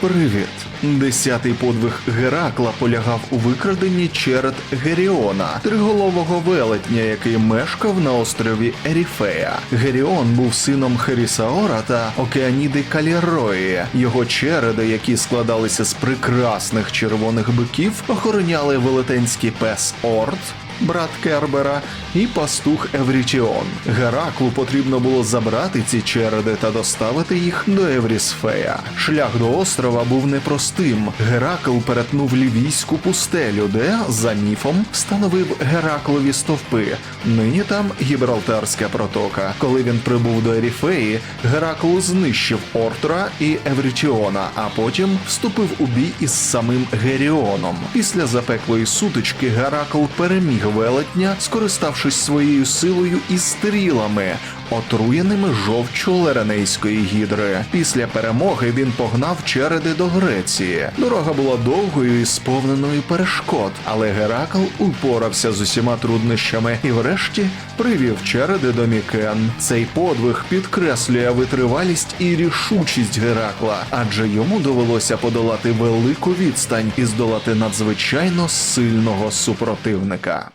Привіт! Десятий подвиг Геракла полягав у викраденні черед Геріона, триголового велетня, який мешкав на острові Еріфея. Геріон був сином Херісаора та Океаніди Калірої. Його череди, які складалися з прекрасних червоних биків, охороняли велетенський пес Орд, брат Кербера, і пастух Еврітіон. Гераклу потрібно було забрати ці череди та доставити їх до Еврісфея. Шлях до острова був непростим. Геракл перетнув лівійську пустелю, де, за міфом, встановив Гераклові стовпи. Нині там Гібралтарська протока. Коли він прибув до Еріфеї, Геракл знищив Ортра і Еврітіона, а потім вступив у бій із самим Геріоном. Після запеклої сутички Геракл переміг велетня, скориставшись своєю силою і стрілами, отруєними жовчу Леренейської гідри. Після перемоги він погнав череди до Греції. Дорога була довгою і сповненою перешкод, але Геракл упорався з усіма труднощами і, врешті, привів череди до Мікен. Цей подвиг підкреслює витривалість і рішучість Геракла, адже йому довелося подолати велику відстань і здолати надзвичайно сильного супротивника.